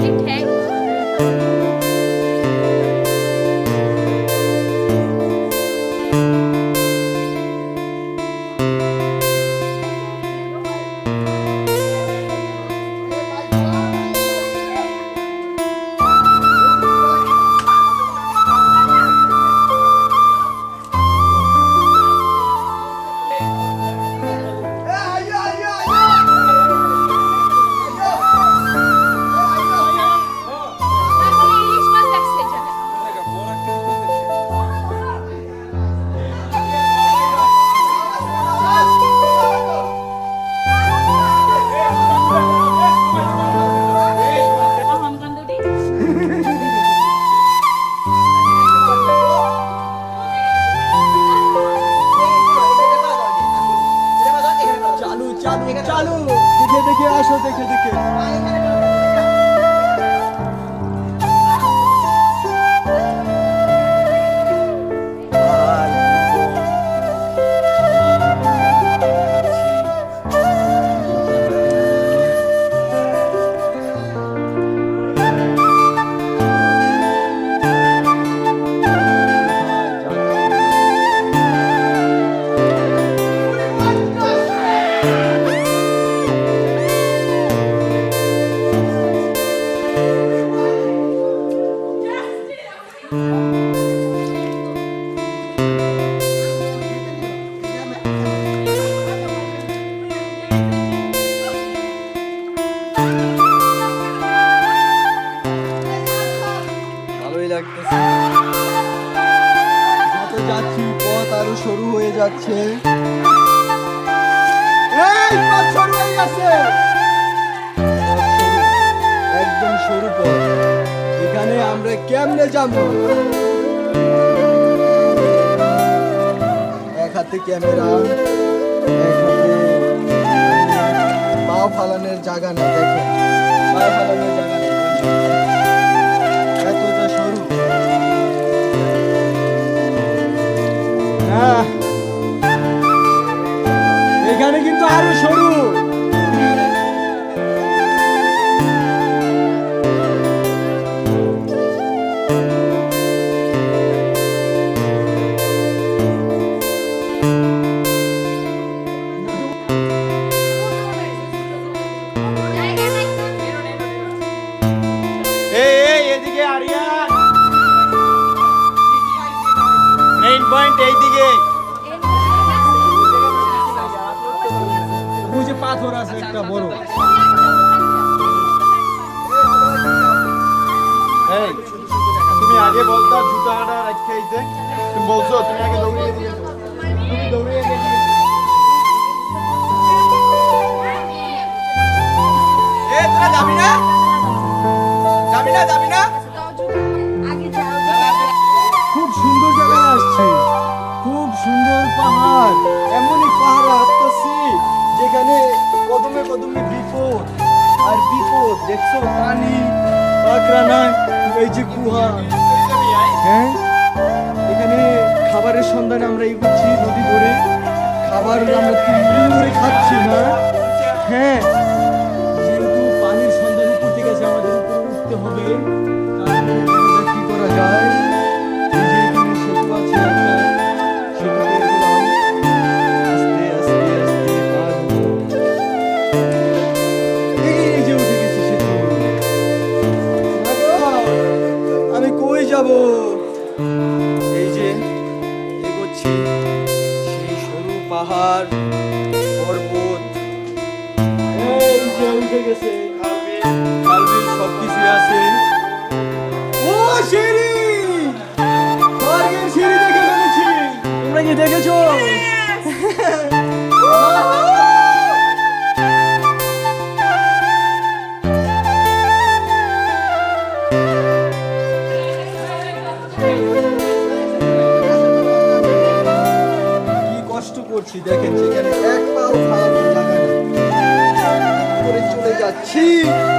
strict সরু হয়ে যাচ্ছে। এই পথ হয়ে গেছে। একদম সরু পথ এখানে আমরা কেমনে যাব? এক হাতে ক্যামেরা, এক হাতে পা ফালানোর জায়গা নেই। এখানে কিন্তু আরও সরু। এদিকে আরিয়ান। মেইন পয়েন্ট এইদিকে। দিকে বুঝে পাথর আছে একটা বড়। এই তুমি আগে বলতো জুতা হাঁটা রাখতে তুমি বলছো তুমি আগে দৌড়িয়ে দিয়েছ যেখানে কদমে কদমে বিপদ, আর বিপদ, দেখছ? পানি কাঁকড়া নাই এই যে কুহা হ্যাঁ? এখানে খাবারের সন্ধানে আমরা এগোচ্ছি নদী ধরে। খাবার আমরা তিন দিন ধরে খাচ্ছি না। হ্যাঁ? পাহাড় পর্বত এই যে উঠে গেছে। 七